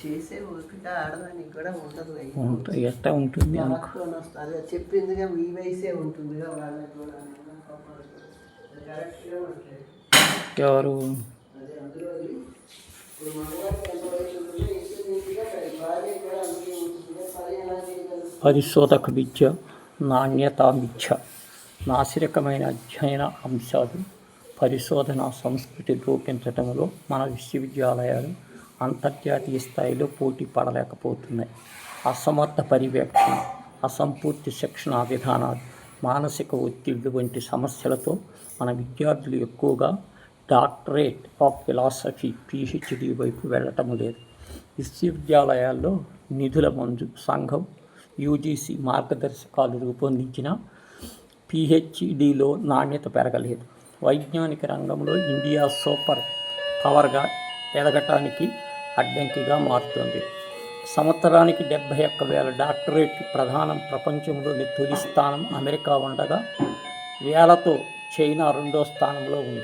చేసే ఓపిక ఆడదానికి కూడా ఉండదు అయ్యి. ఉంటుంది ఎట్లా ఉంటుంది చెప్పిందిగా వయసే ఉంటుందిగా వాళ్ళకి కూడా. అది కరెక్ట్గా ఉంటుంది ఎవరు? అదే అందులో అది. ఇప్పుడు మగవారికి ఎంత వయసు ఉంటుందో ఇంచుమించుగా భార్య కూడా అందుకే ఉంటుందిగా పని ఎలా చేయగలరు పరిశోధక విద్య నాణ్యతా విద్య నాసిరకమైన అధ్యయన అంశాలు పరిశోధన సంస్కృతి రూపించడంలో మన విశ్వవిద్యాలయాలు అంతర్జాతీయ స్థాయిలో పోటీ పడలేకపోతున్నాయి. అసమర్థ పర్యవేక్షణ అసంపూర్తి శిక్షణ విధానాలు మానసిక ఒత్తిళ్ళు వంటి సమస్యలతో మన విద్యార్థులు ఎక్కువగా డాక్టరేట్ ఆఫ్ ఫిలాసఫీ పిహెచ్డి వైపు వెళ్ళటం లేదు. విశ్వవిద్యాలయాల్లో నిధుల మంజు సంఘం యూజీసీ మార్గదర్శకాలు రూపొందించిన పిహెచ్డిలో నాణ్యత పెరగలేదు. వైజ్ఞానిక రంగంలో ఇండియా సూపర్ పవర్గా ఎదగటానికి అడ్డంకిగా మారుతుంది. సంవత్సరానికి డెబ్బై ఒక్క వేల డాక్టరేట్ ప్రధానం ప్రపంచంలోని తొలి స్థానం అమెరికా ఉండగా వేలతో చైనా రెండో స్థానంలో ఉంది.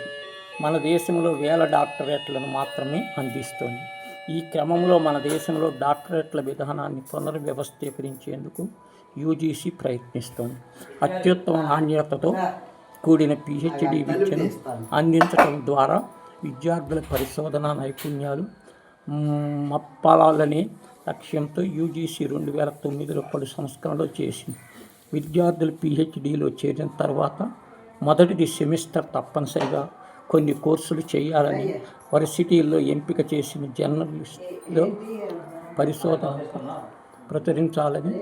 మన దేశంలో వేల డాక్టరేట్లను మాత్రమే అందిస్తోంది. ఈ క్రమంలో మన దేశంలో డాక్టరేట్ల విధానాన్ని పునర్వ్యవస్థీకరించేందుకు యూజీసీ ప్రయత్నిస్తోంది. అత్యుత్తమ నాణ్యతతో కూడిన పిహెచ్డి విద్యను అందించడం ద్వారా విద్యార్థుల పరిశోధన నైపుణ్యాలు మప్పాలని లక్ష్యంతో యూజీసీ రెండు వేల తొమ్మిదిలో పలు సంస్కరణలు చేసింది. విద్యార్థులు పిహెచ్డిలో చేరిన తర్వాత మొదటిది సెమిస్టర్ తప్పనిసరిగా కొన్ని కోర్సులు చేయాలని వర్సిటీల్లో ఎంపిక చేసిన జర్నలిస్టులో పరిశోధన ప్రచురించాలని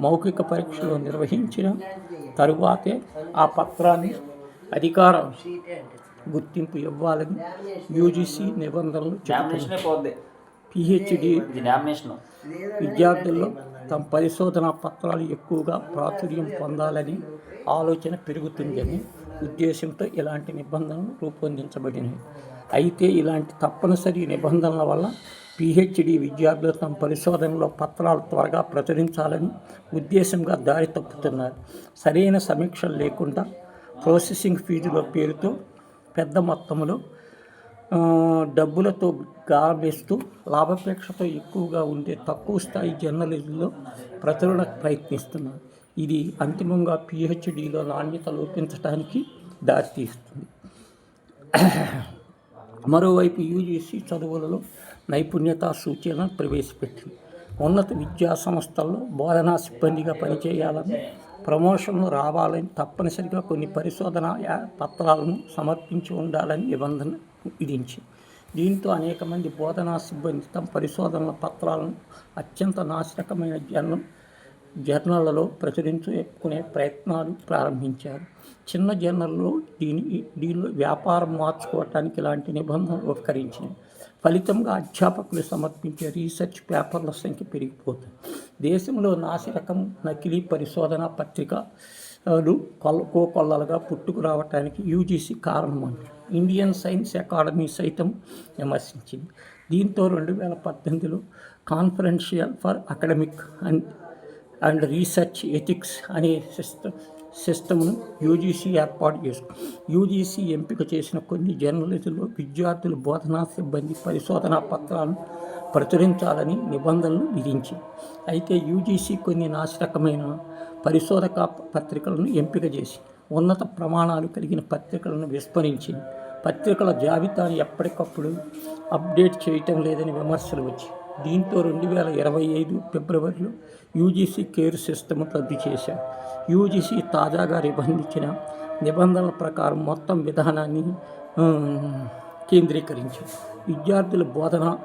మౌఖిక పరీక్షలు నిర్వహించిన తరువాతే ఆ పత్రాన్ని అధికార గుర్తింపు ఇవ్వాలని యూజీసీ నిబంధనలు చెబుతున్నాయి పిహెచ్డి విద్యార్థుల్లో తమ పరిశోధన పత్రాలు ఎక్కువగా ప్రాచుర్యం పొందాలని ఆలోచన పెరుగుతుందని ఉద్దేశంతో ఇలాంటి నిబంధనలు రూపొందించబడినాయి అయితే ఇలాంటి తప్పనిసరి నిబంధనల వల్ల పిహెచ్డి విద్యార్థులు తమ పరిశోధనలో పత్రాలు త్వరగా ప్రచురించాలని ఉద్దేశంగా దారి తప్పుతున్నారు. సరైన సమీక్షలు లేకుండా ప్రాసెసింగ్ ఫీజుల పేరుతో పెద్ద మొత్తంలో డబ్బులతో గారవేస్తూ లాభాపేక్షతో ఎక్కువగా ఉండే తక్కువ స్థాయి జర్నలిజంలో ప్రచురణ ప్రయత్నిస్తున్నారు. ఇది అంతిమంగా పిహెచ్డిలో నాణ్యత లోపించడానికి దారితీస్తుంది. మరోవైపు యూజీసీ చదువులలో నైపుణ్యత సూచన ప్రవేశపెట్టింది. ఉన్నత విద్యా సంస్థల్లో బోధనా సిబ్బందిగా పనిచేయాలని ప్రమోషన్లు రావాలని తప్పనిసరిగా కొన్ని పరిశోధన పత్రాలను సమర్పించి ఉండాలని నిబంధన విధించింది దీంతో అనేక మంది బోధనా సిబ్బంది తమ పరిశోధనల పత్రాలను అత్యంత నాశనకమైన జర్నల్ జర్నళ్ళలో ప్రచురించుకునే ప్రయత్నాలు ప్రారంభించారు. చిన్న జర్నల్లో దీని దీనిలో వ్యాపారం మార్చుకోవటానికి ఇలాంటి నిబంధనలు ఉపకరించింది ఫలితంగా అధ్యాపకులు సమర్పించే రీసెర్చ్ పేపర్ల సంఖ్య పెరిగిపోతుంది. దేశంలో నాసిరకం నకిలీ పరిశోధన పత్రికలు కొల్ల కోకొల్లలుగా పుట్టుకురావటానికి యూజీసీ కారణమంది ఇండియన్ సైన్స్ అకాడమీ సైతం విమర్శించింది. దీంతో రెండు వేల పద్దెనిమిదిలో confidential for academic and and research ethics అనే సిస్టమ్ సిస్టమ్ను యూజీసీ ఏర్పాటు చేసుకు యూజీసీ ఎంపిక చేసిన కొన్ని జర్నలిస్టులు విద్యార్థులు బోధనా సిబ్బంది పరిశోధనా పత్రాలను ప్రచురించాలని నిబంధనలు విధించింది అయితే యూజీసీ కొన్ని నాశరకమైన పరిశోధక పత్రికలను ఎంపిక చేసి ఉన్నత ప్రమాణాలు కలిగిన పత్రికలను విస్మరించింది పత్రికల జాబితాను ఎప్పటికప్పుడు అప్డేట్ చేయటం లేదని విమర్శలు వచ్చాయి దీంతో రెండు వేల ఇరవై ఐదు ఫిబ్రవరిలో యూజీసీ కేర్ సిస్టమ్ రద్దు చేశారు. యూజీసీ తాజాగా నిబంధించిన నిబంధనల ప్రకారం మొత్తం విధానాన్ని కేంద్రీకరించారు. విద్యార్థుల బోధన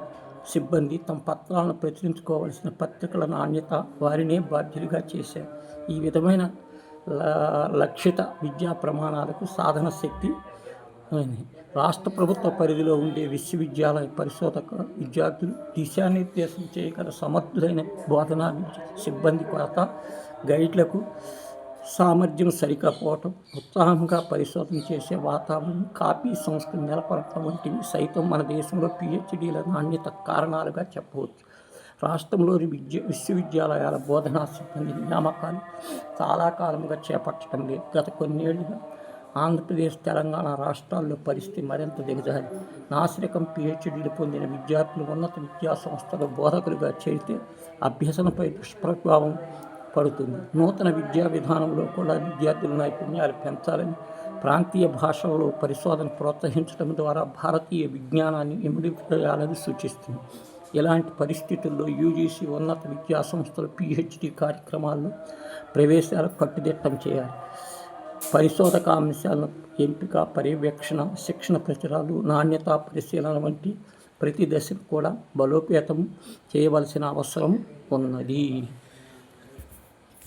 సిబ్బంది తమ పత్రాలను ప్రచురించుకోవాల్సిన పత్రికల నాణ్యత వారినే బాధ్యులుగా చేశారు. ఈ విధమైన ల- లక్షిత విద్యా ప్రమాణాలకు సాధన శక్తి రాష్ట్ర ప్రభుత్వ పరిధిలో ఉండే విశ్వవిద్యాలయ పరిశోధక విద్యార్థులు దిశానిర్దేశం చేయగల సమర్థులైన బోధనా సిబ్బంది కొరత గైడ్లకు సామర్థ్యం సరికపోవటం ఉత్సాహంగా పరిశోధన చేసే వాతావరణం కాపీ సంస్కృతి నెలకొనటం వంటివి సైతం మన దేశంలో పిహెచ్డీల నాణ్యత కారణాలుగా చెప్పవచ్చు. రాష్ట్రంలోని విద్య విశ్వవిద్యాలయాల బోధనా సిబ్బంది నియామకాలు చాలా కాలంగా చేపట్టడం లేదు. గత కొన్నేళ్ళుగా ఆంధ్రప్రదేశ్ తెలంగాణ రాష్ట్రాల్లో పరిస్థితి మరింత దిగజారి. నాసిరకం పిహెచ్డీలు పొందిన విద్యార్థులు ఉన్నత విద్యా సంస్థల బోధకులుగా చేరితే అభ్యసనపై దుష్ప్రభావం పడుతుంది. నూతన విద్యా విధానంలో కూడా విద్యార్థుల నైపుణ్యాలు పెంచాలని ప్రాంతీయ భాషల్లో పరిశోధన ప్రోత్సహించడం ద్వారా భారతీయ విజ్ఞానాన్ని ఇమిడి చేయాలని సూచిస్తుంది. ఇలాంటి పరిస్థితుల్లో యూజీసీ ఉన్నత విద్యా సంస్థలు పిహెచ్డి కార్యక్రమాల్లో ప్రవేశాలు కట్టుదిట్టం చేయాలి. పరిశోధక అంశాలను ఎంపిక పర్యవేక్షణ శిక్షణ ప్రచురాలు నాణ్యత పరిశీలన వంటి ప్రతి దశకు కూడా బలోపేతం చేయవలసిన అవసరం ఉన్నది.